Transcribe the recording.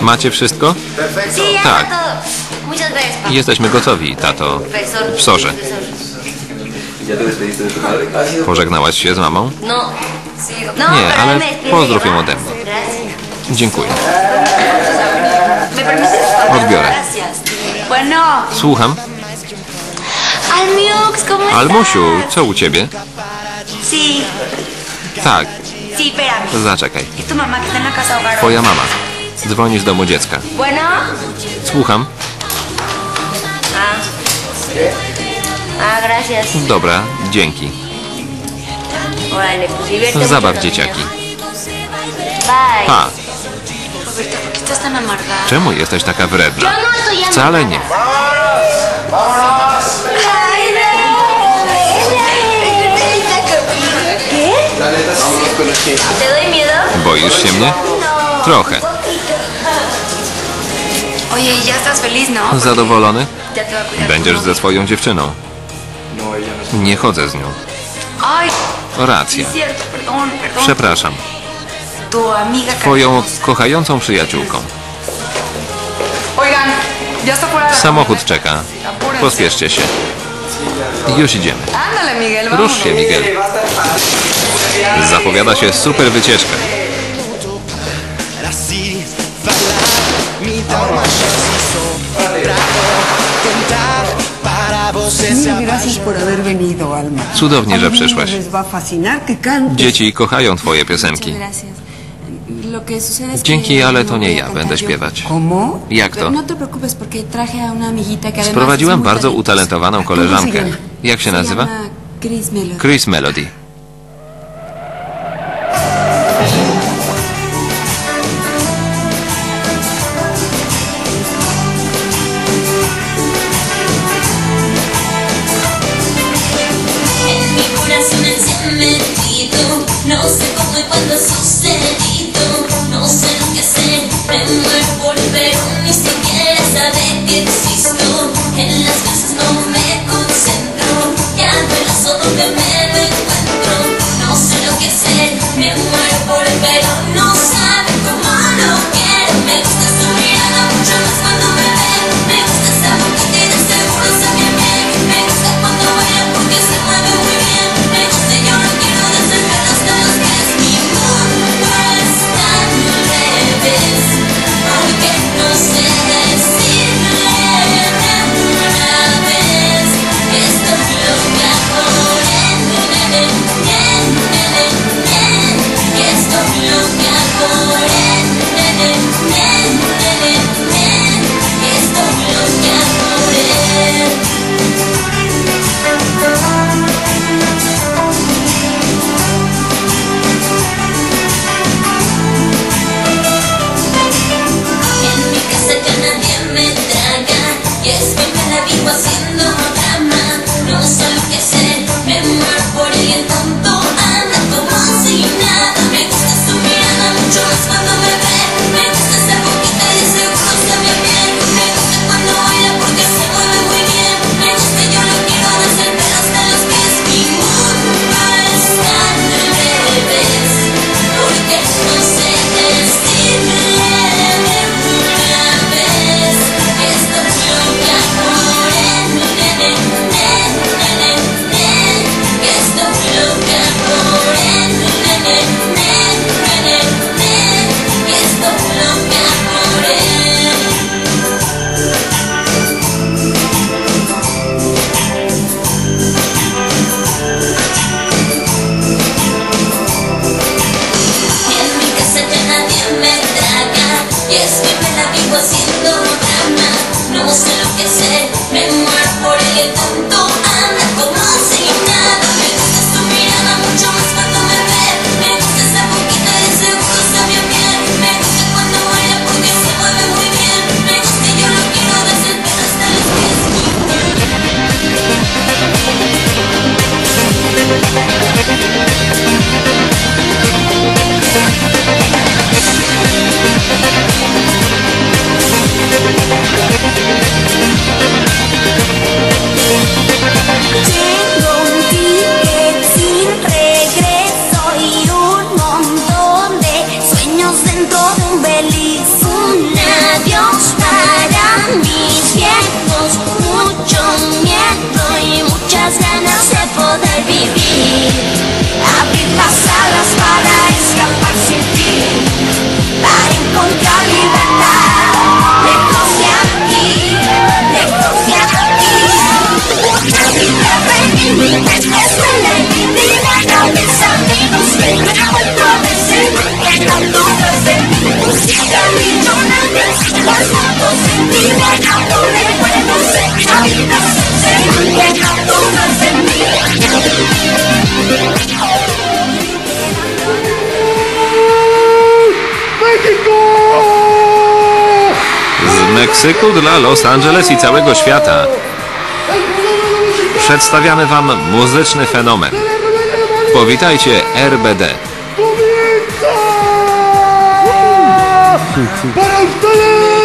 Macie wszystko? Tak. Jesteśmy gotowi, tato. W Sorze. Pożegnałaś się z mamą? Nie, ale pozdrów ją ode mnie. Dziękuję. Odbiorę. Słucham. Almusiu, co u ciebie? Tak. Zaczekaj. Twoja mama. Dzwoni z domu dziecka. Słucham. Dobra, dzięki. Zabaw dzieciaki. Pa. Czemu jesteś taka wredna? Wcale nie. Boisz się mnie? Trochę. Zadowolony? Będziesz ze swoją dziewczyną. Nie chodzę z nią. Racja. Przepraszam. Twoją kochającą przyjaciółką. Samochód czeka. Pospieszcie się. Już idziemy. Rusz się, Miguel zapowiada się super wycieczka. Cudownie, że przyszłaś. Dzieci kochają twoje piosenki. Dzięki, ale to nie ja będę śpiewać. Jak to? Sprowadziłem bardzo utalentowaną koleżankę. Jak się nazywa? Chris Melody. get them Meksyku dla Los Angeles i całego świata. Przedstawiamy Wam muzyczny fenomen. Powitajcie RBD. Ustedes.